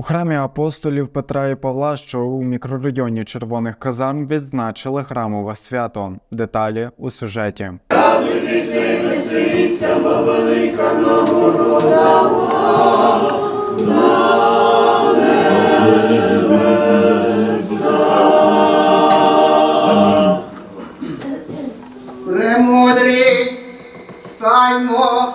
У храмі апостолів Петра і Павла, що у мікрорайоні червоних казарм, відзначили храмове свято. Деталі у сюжеті. Премудрість, стаймо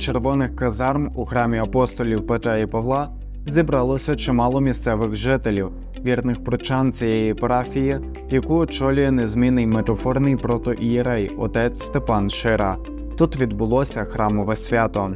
червоних казарм у храмі апостолів Петра і Павла зібралося чимало місцевих жителів, вірних прочан цієї парафії, яку очолює незмінний митрофорний протоієрей отець Степан Шира. Тут відбулося храмове свято.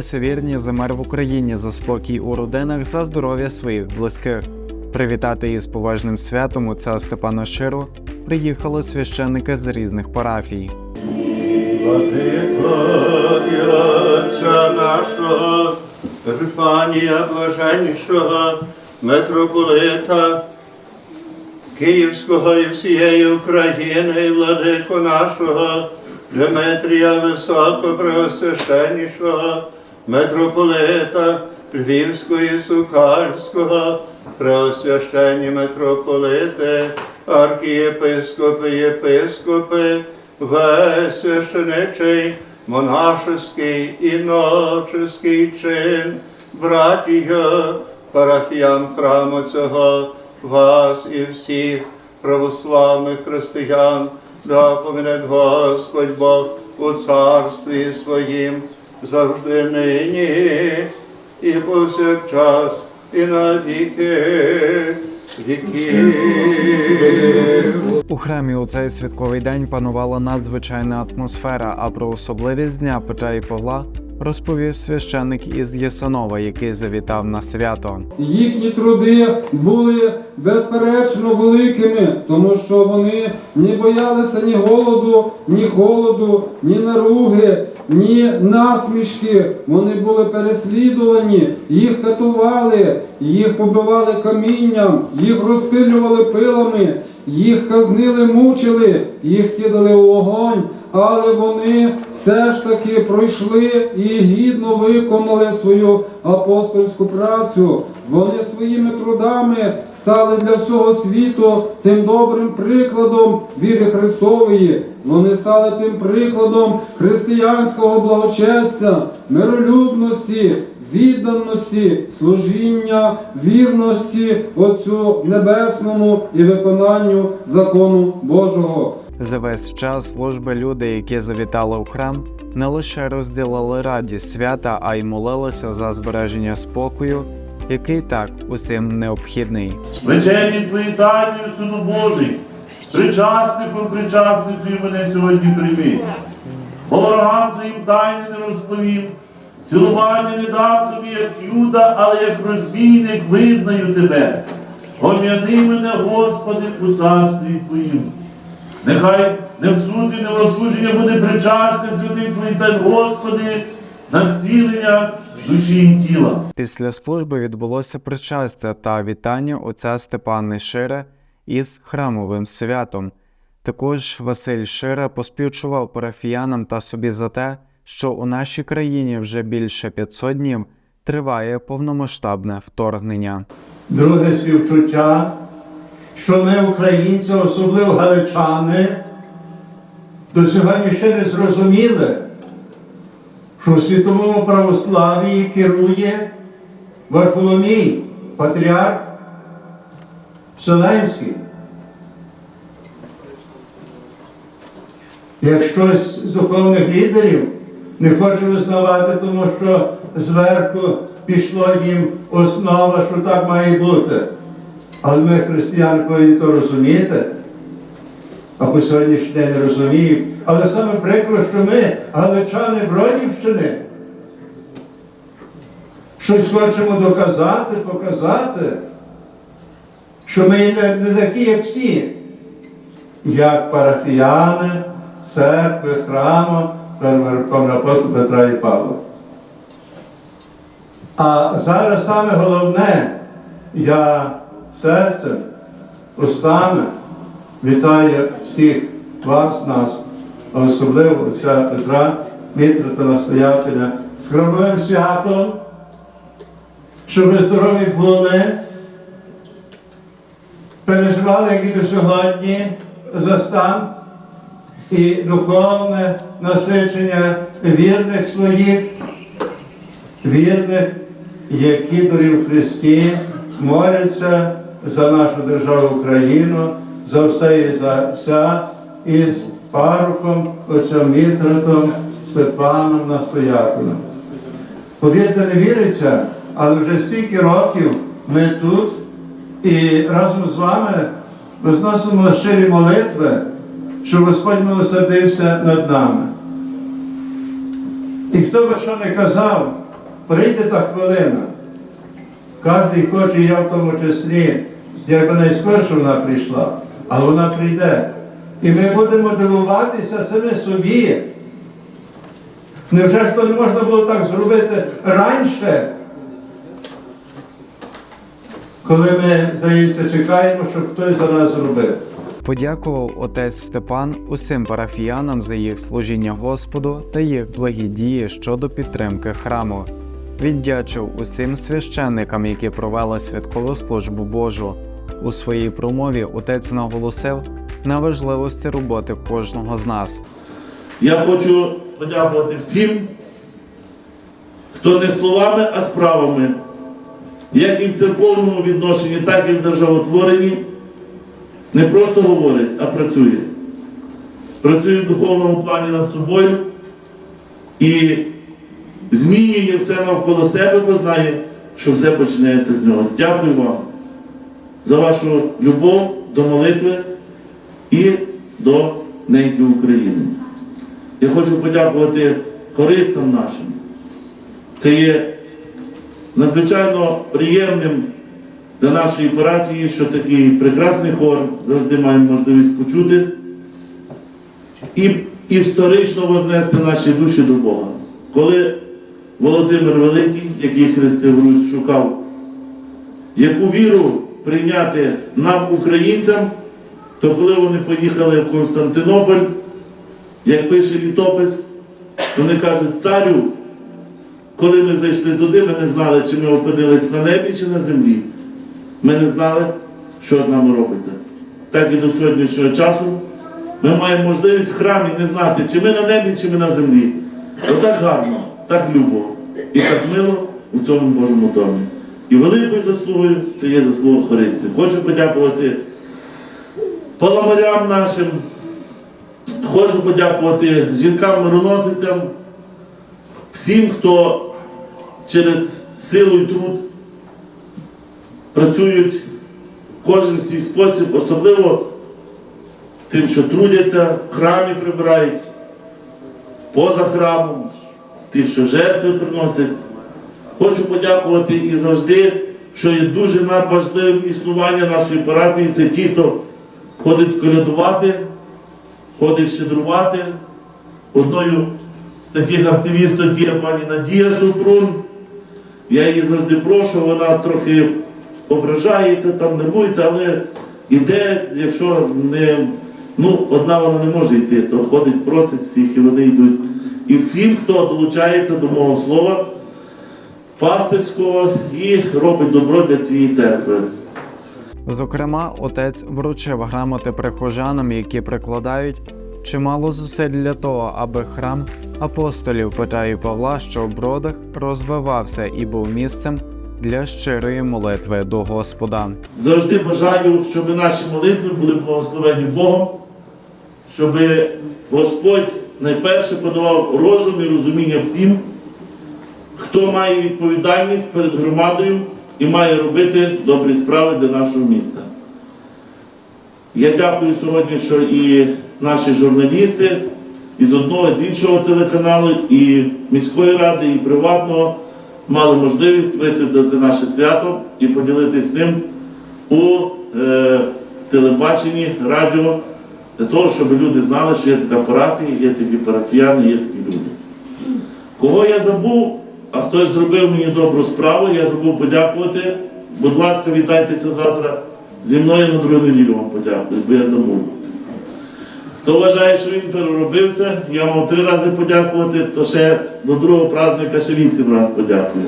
Молилися вірні за мир в Україні, за спокій у родинах, за здоров'я своїх близьких. Привітати із поважним святом отця Степана Ширу приїхали священники з різних парафій. Нашого, Епіфанія блаженнішого, митрополита Київського і всієї України, і владику нашого, Дмитрія Високопреосвященнішого, митрополита Львівського і Сукальського, преосвященні митрополити, архієпископи, єпископи, весь священичий, монашеский і іноческий чин, братія, парафіян храму цього, вас і всіх православних християн, да помине Господь Бог у царстві своїм, завжди нині і повсякчас, і на віки. У храмі у цей святковий день панувала надзвичайна атмосфера, а про особливість дня Петра і Павла розповів священник із Єсанова, який завітав на свято. Їхні труди були безперечно великими, тому що вони не боялися ні голоду, ні холоду, ні наруги, ні насмішки. Вони були переслідувані, їх катували, їх побивали камінням, їх розпилювали пилами, їх казнили, мучили, їх кидали у вогонь. Але вони все ж таки пройшли і гідно виконали свою апостольську працю. Вони своїми трудами стали для всього світу тим добрим прикладом віри Христової. Вони стали тим прикладом християнського благочестя, миролюбності, відданості, служіння, вірності Отцю Небесному і виконанню закону Божого. За весь час служби люди, які завітали у храм, не лише розділили радість свята, а й молилися за збереження спокою, який так усім необхідний. Вечерні твої тайні, Сину Божий, причасником, причасницею мене сьогодні прийми. Ворогам твоїм тайни не розповім, Цілування не дав тобі, як Юда, але як розбійник визнаю тебе. Ом'яни мене, Господи, у царстві Твоїм. Нехай не в суді, не в осудження буде причастя святих Твоїх, та Господи, на зцілення душі і тіла. Після служби відбулося причастя та вітання отця Степани Шире із храмовим святом. Також Василь Шире поспівчував парафіянам та собі за те, що у нашій країні вже більше 500 днів триває повномасштабне вторгнення. Друге співчуття, що ми, українці, особливо галичани, до сьогодні ще не зрозуміли, що в світовому православії керує Варфоломій, патріарх Вселенський. Як щось з духовних лідерів не хоче визнавати, тому що зверху пішло їм основа, що так має бути. Але ми, християни, повинні то розуміти, а по сьогоднішній день не розуміємо. Але саме прикро, що ми, галичани Бродівщини, щось хочемо доказати, показати, що ми не такі, як всі, як парафіяни, церкви, храму, Верховного апостола Петра і Павла. А зараз саме головне, я серцем, устами вітаю всіх вас, нас, особливо отця Петра, Митра та настоятеля. З храмовим святом, щоб здорові були, переживали, як і до сьогодні, за стан і духовне насичення вірних своїх, вірних, які дорі в Христі моляться за нашу державу Україну, за все і за вся, із парухом, отцем Мітротом, Степаном Настоятелем. Повірте, не віриться, але вже стільки років ми тут і разом з вами возносимо щирі молитви, щоб Господь милосердився над нами. І хто би що не казав, прийде та хвилина. Кожен хоче, я в тому числі, якби найскорше вона прийшла, але вона прийде. І ми будемо дивуватися самі собі. Невже ж то не можна було так зробити раніше, коли ми, здається, чекаємо, щоб хтось за нас зробив? Подякував отець Степан усім парафіянам за їх служіння Господу та їх благі дії щодо підтримки храму. Віддячив усім священникам, які провели святкову службу Божу. У своїй промові отець наголосив на важливості роботи кожного з нас. Я хочу подякувати всім, хто не словами, а справами, як і в церковному відношенні, так і в державотворенні, не просто говорить, а працює. Працює в духовному плані над собою і змінює все навколо себе, бо знає, що все починається з нього. Дякую вам за вашу любов до молитви і до неньки України. Я хочу подякувати хористам нашим. Це є надзвичайно приємним для нашої парафії, що такий прекрасний хор завжди маємо можливість почути і історично вознести наші душі до Бога. Коли Володимир Великий, який хрестив Русь, шукав, яку віру прийняти нам, українцям, то коли вони поїхали в Константинополь, як пише літопис, вони кажуть, царю, коли ми зайшли туди, ми не знали, чи ми опинились на небі, чи на землі. Ми не знали, що з нами робиться. Так і до сьогоднішнього часу ми маємо можливість в храмі не знати, чи ми на небі, чи ми на землі. Отак гарно, так любо і так мило у цьому Божому домі. І великою заслугою це є заслуга хористів. Хочу подякувати паламарям нашим. Хочу подякувати жінкам-мироносицям, всім, хто через силу і труд працюють кожен в свій спосіб, особливо тим, що трудяться, в храмі прибирають, поза храмом, тих, що жертви приносять. Хочу подякувати і завжди, що є дуже надважливим існування нашої парафії. Це ті, хто ходить колядувати, ходить щедрувати. Одною з таких активісток є пані Надія Супрун. Я її завжди прошу, вона трохи ображається, там нервується, але йде, якщо не ну, одна вона не може йти, то ходить, просить всіх, і вони йдуть. І всім, хто долучається до мого слова пастирського і робить добро для цієї церкви. Зокрема, отець вручив грамоти прихожанам, які прикладають чимало зусиль для того, аби храм апостолів Петра і Павла, що в бродах, розвивався і був місцем для щирої молитви до Господа. Завжди бажаю, щоб наші молитви були благословені Богом, щоб Господь найперше подавав розум і розуміння всім, хто має відповідальність перед громадою і має робити добрі справи для нашого міста. Я дякую сьогодні, що і наші журналісти із одного, з іншого телеканалу, і міської ради, і приватного мали можливість висвітлити наше свято і поділитися ним у е, телебаченні, радіо, для того, щоб люди знали, що є така парафія, є такі парафіяни, є такі люди. Кого я забув, а хтось зробив мені добру справу, я забув подякувати. Будь ласка, вітайтеся завтра. Зі мною на другу неділю вам подякую, бо я забув. Хто вважає, що він переробився, я мав три рази подякувати, то ще до другого праздника ще вісім разів подякую.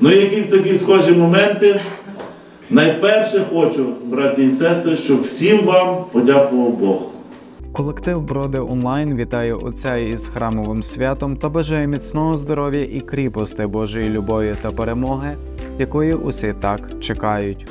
Ну і якісь такі схожі моменти. Найперше хочу, браті і сестри, щоб всім вам подякував Бог. Колектив Броди онлайн вітає отця із храмовим святом та бажає міцного здоров'я і кріпости Божої любові та перемоги, якої усі так чекають.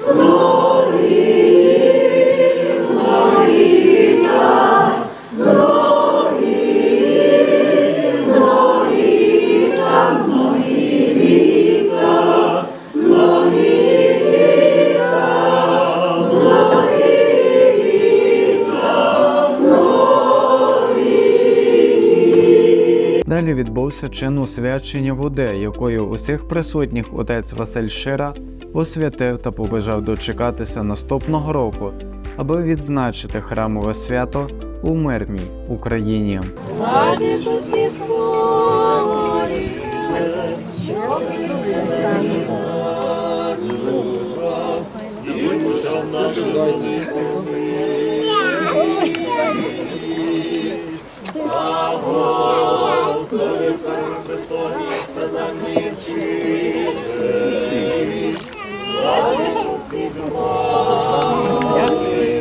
Далі відбувся чин освячення води, якою усіх присутніх отець Василь Шира освятив та побажав дочекатися наступного року, аби відзначити храмове свято у мирній Україні. Ради хворі, що стані.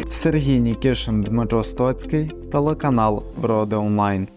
Сергій Нікішин, Дмитро Стоцький, телеканал Броди Онлайн.